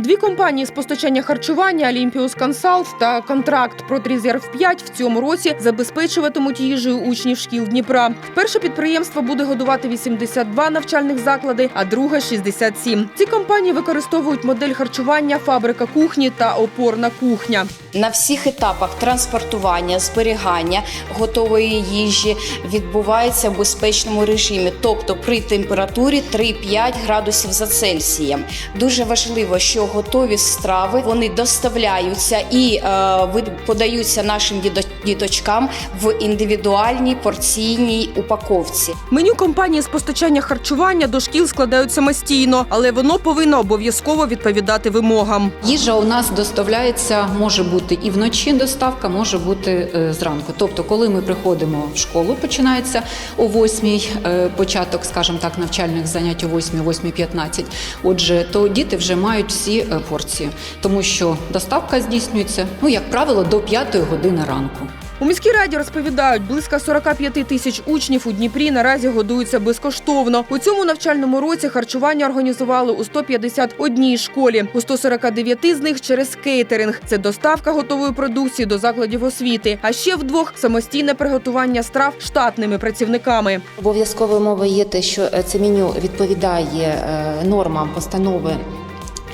Дві компанії з постачання харчування Олімпіус Консалт та контракт Протрезерв 5 в цьому році забезпечуватимуть їжею учнів шкіл Дніпра. Перше підприємство буде годувати 82 навчальних заклади, а друге 67. Ці компанії використовують модель харчування фабрика кухні та опорна кухня. На всіх етапах транспортування, зберігання готової їжі відбувається в безпечному режимі, тобто при температурі 3-5 градусів за Цельсієм. Дуже важливо, що готові страви вони доставляються і е, подаються нашим діточкам в індивідуальній порційній упаковці. Меню компанії з постачання харчування до шкіл складають самостійно, але воно повинно обов'язково відповідати вимогам. Їжа у нас доставляється, може бути і вночі доставка, може бути е, зранку. Тобто, коли ми приходимо в школу, починається о 8 початок, скажімо так, навчальних занять о 8 8.15. Отже, то діти вже мають всі е, порції, тому що доставка здійснюється, ну як правило, до 5 години ранку. У міській раді розповідають, близько 45 тисяч учнів у Дніпрі наразі годуються безкоштовно. У цьому навчальному році харчування організували у 151 школі. У 149 з них через кейтеринг. Це доставка готової продукції до закладів освіти. А ще в двох самостійне приготування страв штатними працівниками. Обов'язковою мовою є те, що е, це меню відповідає е, нормам постанови.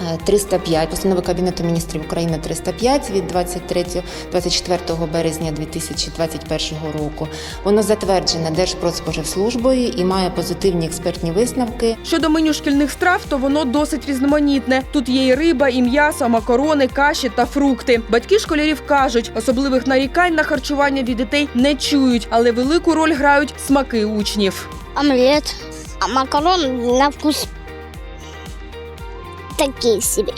Е, 305 постанови Кабінету міністрів України 305 від 23-24 березня 2021 року. Воно затверджене Держпродспоживслужбою і має позитивні експертні висновки. Щодо меню шкільних страв, то воно досить різноманітне. Тут є і риба, і м'ясо, макарони, каші та фрукти. Батьки школярів кажуть, особливих нарікань на харчування від дітей не чують, але велику роль грають смаки учнів. омлет, а макарон на вкус такие себе.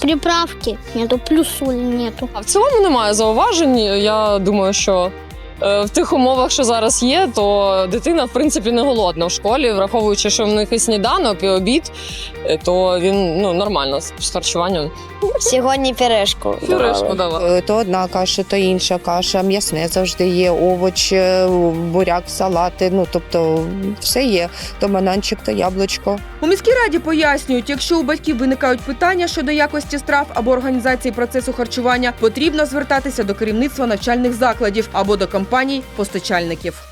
Приправки нету, плюс соль нету. А в цілому немає зауважень. Я думаю, що в тих умовах, що зараз є, то дитина в принципі не голодна в школі, враховуючи, що в них і сніданок, і обід, е, то він ну нормально з харчуванням. Сьогодні пюрешку. Пюрешку давали. Е, То одна каша, то інша каша, м'ясне завжди є, овоч, е, буряк, салати. Ну тобто все є. То бананчик, то яблучко. У міській раді пояснюють, якщо у батьків виникають питання щодо якості страв або організації процесу харчування, потрібно звертатися до керівництва навчальних закладів або до компаній постачальників.